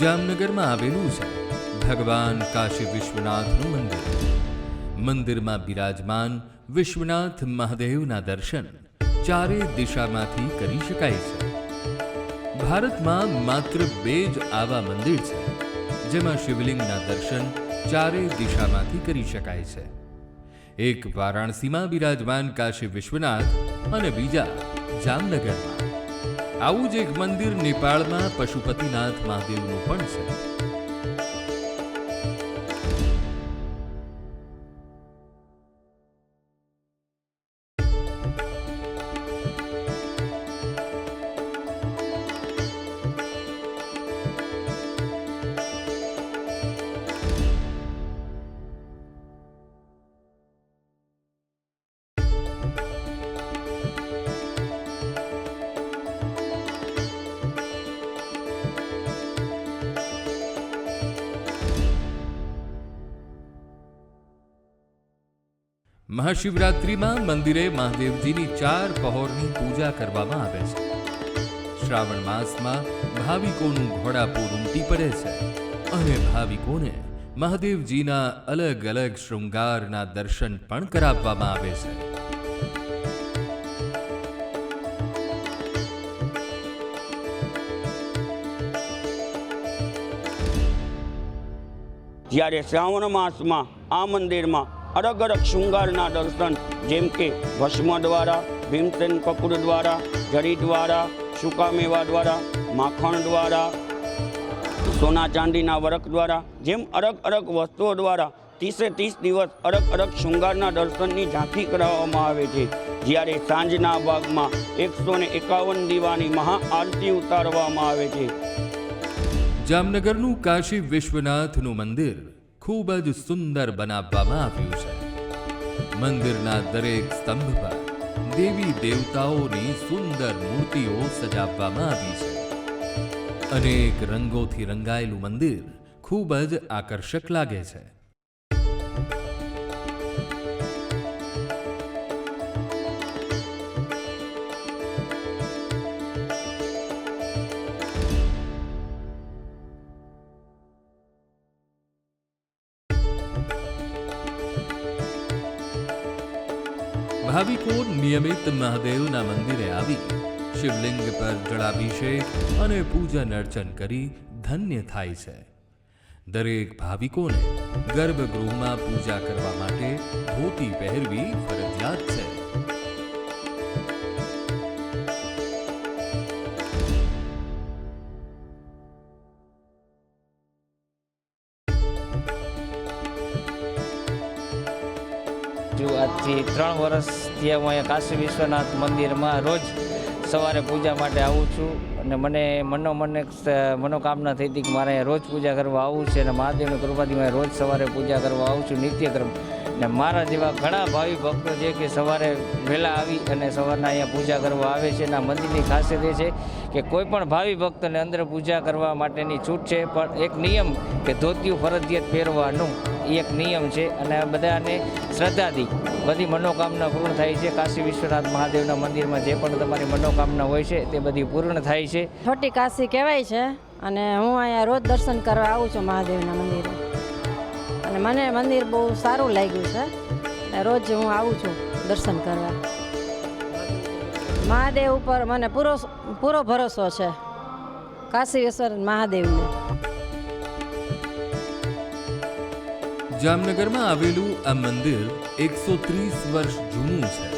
જામનગરમાં આવેલું છે. ભગવાન કાશી વિશ્વનાથનું મંદિર. મંદિરમાં બિરાજમાન વિશ્વનાથ મહાદેવના દર્શન ચારે દિશામાંથી કરી શકાય છે. ભારતમાં માત્ર બે જ આવા મંદિર છે, જેમાં શિવલિંગના દર્શન ચારે દિશામાંથી કરી શકાય છે. એક વારાણસીમાં બિરાજમાન કાશી વિશ્વનાથ અને બીજા જામનગરમાં. આવું જ એક મંદિર નેપાળમાં પશુપતિનાથ મહાદેવનું પણ છે. મહાશિવરાત્રિમાં મંદિરે મહાદેવજીની ચાર પહોરની પૂજા કરવામાં આવે છે. શ્રાવણ માસમાં ભાવિકોનું ઘોડાપૂર ઉમટી પડે છે અને ભાવિકોને મહાદેવજીના અલગ અલગ શૃંગારના દર્શન પણ કરાવવામાં આવે છે. જ્યારે શ્રાવણ માસમાં આ મંદિરમાં અલગ અલગ શૃંગારના દર્શન, જેમ કે ભસ્મ દ્વારા, ભીમસેન કપૂર દ્વારા, જરી દ્વારા સૂકા મેવા દ્વારા, માખણ દ્વારા, સોના ચાંદીના વરખ દ્વારા, જેમ અલગ અલગ વસ્તુઓ દ્વારા ત્રીસે ત્રીસ દિવસ અલગ અલગ શૃંગારના દર્શનની ઝાંખી કરાવવામાં આવે છે. જ્યારે સાંજના ભાગમાં એકસો ને એકાવન દીવાની મહાઆરતી ઉતારવામાં આવે છે. જામનગરનું કાશી વિશ્વનાથનું મંદિર ખૂબ જ સુંદર બનાવવામાં આવ્યું છે. મંદિરના દરેક સ્તંભ પર દેવી દેવતાઓની સુંદર મૂર્તિઓ સજાવવામાં આવી છે. અનેક રંગોથી રંગાયેલું મંદિર ખૂબ જ આકર્ષક લાગે છે. ભાવિકો નિયમિત મહાદેવના મંદિરે આવી, શિવલિંગ પર જળાભિષેક અને પૂજન અર્ચન કરી ધન્ય થાય છે. દરેક ભાવિકોને ગર્ભગૃહમાં પૂજા કરવા માટે ધોતી પહેરવી ફરજિયાત ત્રણ વર્ષથી હું અહીંયા કાશી વિશ્વનાથ મંદિરમાં રોજ સવારે પૂજા માટે આવું છું. અને મને મનોમન મનોકામના થઈ હતી કે મારે રોજ પૂજા કરવા આવું છે અને મહાદેવની કૃપાથી હું રોજ સવારે પૂજા કરવા આવું છું, નિત્યક્રમ. ને મારા જેવા ઘણા ભાવિ ભક્તો છે કે સવારે વહેલા આવી અને સવારના અહીંયા પૂજા કરવા આવે છે અને મંદિરની ખાસિયત એ છે કે કોઈ પણ ભાવિ ભક્તને અંદર પૂજા કરવા માટેની છૂટ છે, પણ એક નિયમ કે ધોતિયું ફરજિયાત પહેરવાનું એ એક નિયમ છે અને આ બધાને શ્રદ્ધાથી બધી મનોકામના પૂર્ણ થાય છે. કાશી વિશ્વનાથ મહાદેવના મંદિરમાં જે પણ તમારી મનોકામના હોય છે તે બધી પૂર્ણ થાય છે. છોટી કાશી કહેવાય છે અને હું અહીંયા રોજ દર્શન કરવા આવું છું મહાદેવના મંદિરે. અને મને મંદિર બહુ સારું લાગ્યું છે. અને રોજ હું આવું છું દર્શન કરવા. મહાદેવ ઉપર મને પૂરો પૂરો ભરોસો છે. કાશી વિશ્વનાથ મહાદેવનો. જામનગરમાં આવેલું આ મંદિર એકસો ત્રીસ વર્ષ જૂનું છે.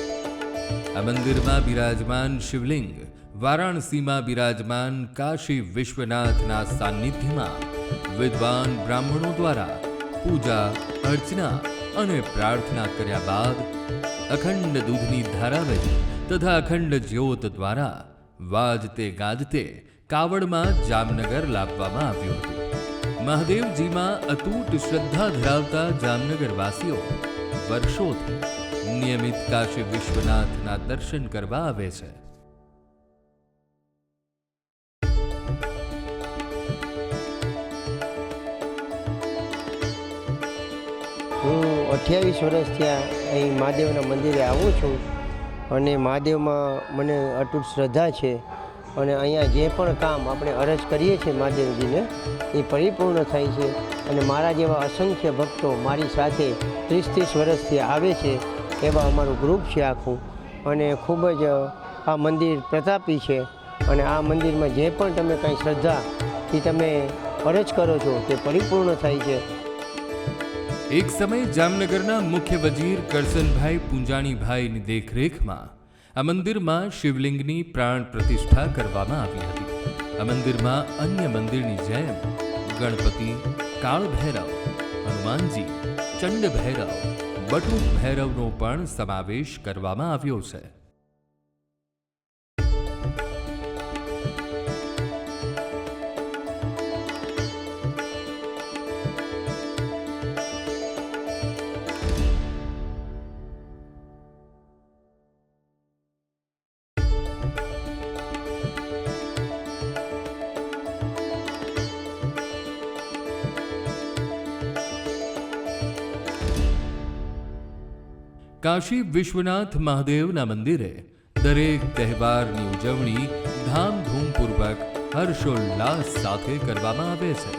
આ મંદિરમાં બિરાજમાન શિવલિંગ, વારાણસીમાં બિરાજમાન કાશી વિશ્વનાથના સાનિધ્યમાં વિદ્વાન બ્રાહ્મણો દ્વારા પૂજા, અર્ચના અને પ્રાર્થના કર્યા બાદ અખંડ દૂધની ધારા તથા અખંડ જ્યોત દ્વારા વાજતે ગાજતે કાવડમાં જામનગર લાવવામાં આવ્યું હતું. મહાદેવજીમાં અતૂટ શ્રદ્ધા ધરાવતા જામનગરવાસીઓ વર્ષોથી નિયમિત કાશી વિશ્વનાથના દર્શન કરવા આવે છે. અઠ્યાવીસ વર્ષ થયા અહીં મહાદેવના મંદિરે આવું છું અને મહાદેવમાં મને અટૂટ શ્રદ્ધા છે અને અહીંયા જે પણ કામ આપણે અરજ કરીએ છીએ મહાદેવજીને એ પરિપૂર્ણ થાય છે અને મારા જેવા અસંખ્ય ભક્તો મારી સાથે ત્રીસ ત્રીસ વર્ષથી આવે છે એવા અમારું ગ્રુપ છે આખું અને ખૂબ જ આ મંદિર પ્રતાપી છે અને આ મંદિરમાં જે પણ તમે કાંઈ શ્રદ્ધા એ તમે અરજ કરો છો તે પરિપૂર્ણ થાય છે એક સમય જામનગરના મુખ્ય વજીર કરસનભાઈ પૂંજાણીભાઈની દેખરેખમાં આ મંદિરમાં શિવલિંગની પ્રાણ પ્રતિષ્ઠા કરવામાં આવી હતી. આ મંદિરમાં અન્ય મંદિરની જેમ ગણપતિ કાળ ભૈરવ હનુમાનજી ચંડ ભૈરવ બટુક ભૈરવનો પણ સમાવેશ કરવામાં આવ્યો છે. કાશી વિશ્વનાથ મહાદેવના મંદિરે દરેક તહેવારની ઉજવણી ધામધૂમપૂર્વક હર્ષોલ્લાસ સાથે કરવામાં આવે છે.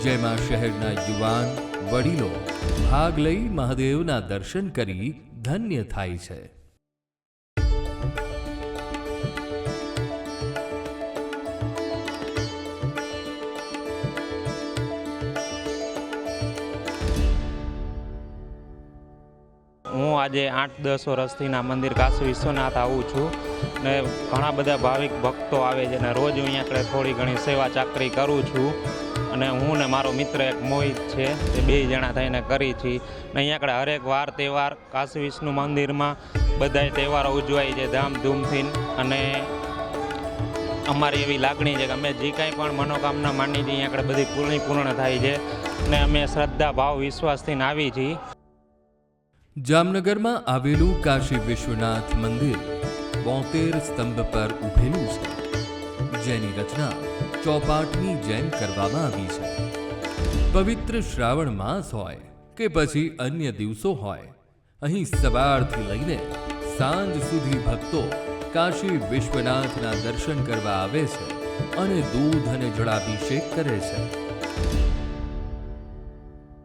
જેમાં શહેરના યુવાન, વડીલો ભાગ લઈ મહાદેવના દર્શન કરી ધન્ય થાય છે. હું આજે આઠ, દસ વર્ષથી ના મંદિર કાશી વિશ્વનાથ આવું છું ને ઘણા બધા ભાવિક ભક્તો આવે છે ને રોજ હું અહીંયા આગળ થોડી ઘણી સેવા ચાકરી કરું છું અને હું ને મારો મિત્ર એક મોહિત છે, એ બે જણા થઈને કરી છીએ ને અહીંયા આગળ હરેક વાર, તહેવાર કાશી વિષ્ણુ મંદિરમાં બધાય તહેવારો ઉજવાય છે ધામધૂમથી અને અમારી એવી લાગણી છે કે અમે જે કાંઈ પણ મનોકામના માની છીએ, અહીંયા આગળ બધી પૂર્ણ પૂર્ણ થાય છે ને અમે શ્રદ્ધા, ભાવ, વિશ્વાસથી આવી છીએ જામનગરમાં આવેલું કાશી વિશ્વનાથ મંદિર બોતેર સ્તંભ પર ઉભેલું છે, જેની રચના ચોપાટની જેમ કરવામાં આવી છે. પવિત્ર શ્રાવણ માસ હોય કે પછી અન્ય દિવસો હોય, અહીં સવારથી લઈને સાંજ સુધી ભક્તો કાશી વિશ્વનાથના દર્શન કરવા આવે છે અને દૂધ અને જળાભિષેક કરે છે.